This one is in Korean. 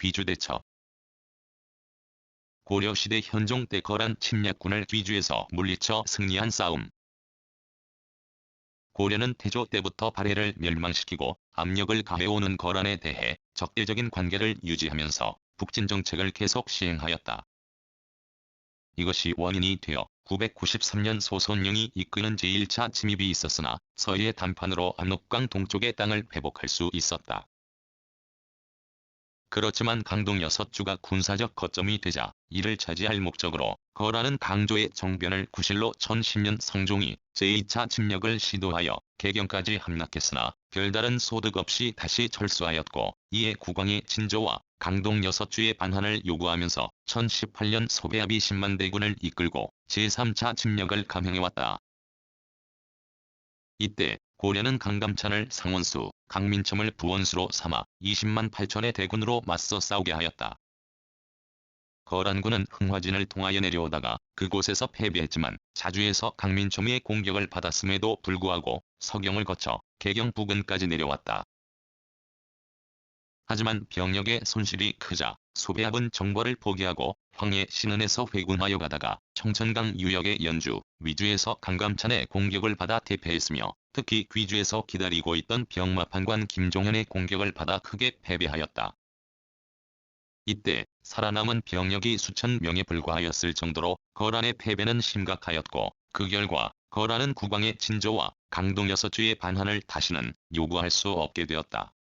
귀주 대처 고려시대 현종 때 거란 침략군을 귀주에서 물리쳐 승리한 싸움. 고려는 태조 때부터 발해를 멸망시키고 압력을 가해오는 거란에 대해 적대적인 관계를 유지하면서 북진 정책을 계속 시행하였다. 이것이 원인이 되어 993년 소손령이 이끄는 제1차 침입이 있었으나 서해의 단판으로 압록강 동쪽의 땅을 회복할 수 있었다. 그렇지만 강동 여섯 주가 군사적 거점이 되자 이를 차지할 목적으로 거라는 강조의 정변을 구실로 1010년 성종이 제2차 침략을 시도하여 개경까지 함락했으나 별다른 소득 없이 다시 철수하였고 이에 국왕의 진조와 강동 여섯 주의 반환을 요구하면서 1018년 소배합이 10만 대군을 이끌고 제3차 침략을 감행해왔다. 이때 고려는 강감찬을 상원수, 강민첨을 부원수로 삼아 20만 8천의 대군으로 맞서 싸우게 하였다. 거란군은 흥화진을 통하여 내려오다가 그곳에서 패배했지만 자주에서 강민첨의 공격을 받았음에도 불구하고 서경을 거쳐 개경 부근까지 내려왔다. 하지만 병력의 손실이 크자 소배합은 정벌을 포기하고 황해 신은에서 회군하여 가다가 청천강 유역의 연주, 위주에서 강감찬의 공격을 받아 대패했으며 특히 귀주에서 기다리고 있던 병마판관 김종현의 공격을 받아 크게 패배하였다. 이때 살아남은 병력이 수천 명에 불과하였을 정도로 거란의 패배는 심각하였고 그 결과 거란은 국왕의 진조와 강동 여섯 주의 반환을 다시는 요구할 수 없게 되었다.